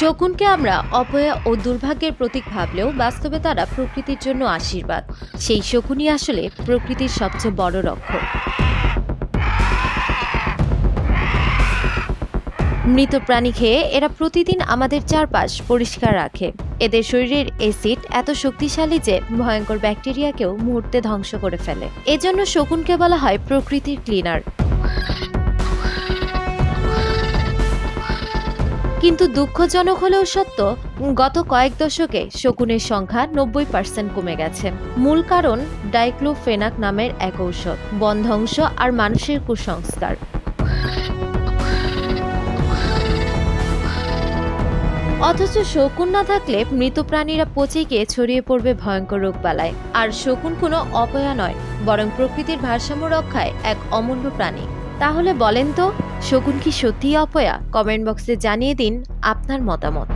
শকুনকে আমরা অপয়া ও দুর্ভাগ্যের প্রতীক ভাবলেও বাস্তবে তারা প্রকৃতির জন্য আশীর্বাদ। সেই শকুনই আসলে প্রকৃতির সবচেয়ে বড় রক্ষক। মৃত প্রাণী খেয়ে এরা প্রতিদিন আমাদের চারপাশ পরিষ্কার রাখে। এদের শরীরের অ্যাসিড এত শক্তিশালী যে ভয়ঙ্কর ব্যাকটেরিয়াকেও মুহূর্তে ধ্বংস করে ফেলে। এজন্য শকুনকে বলা হয় প্রকৃতির ক্লিনার। কিন্তু দুঃখজনক হলেও সত্য, গত কয়েক দশকে শকুনের সংখ্যা নব্বই পার্সেন্ট কমে গেছে। মূল কারণ ডাইক্লোফেনাক নামের এক ঔষধ বন ধ্বংস আর মানুষের কুসংস্কার। অথচ শকুন না থাকলে মৃত প্রাণীরা পচে গিয়ে ছড়িয়ে পড়বে ভয়ঙ্কর রোগ রোগবালায়। আর শকুন কোনো অপয়া নয়, বরং প্রকৃতির ভারসাম্য রক্ষায় এক অমূল্য প্রাণী। তাহলে বলেন তো শকুন কি সত্যিই অপয়া? কমেন্ট বক্সে জানিয়ে দিন আপনার মতামত।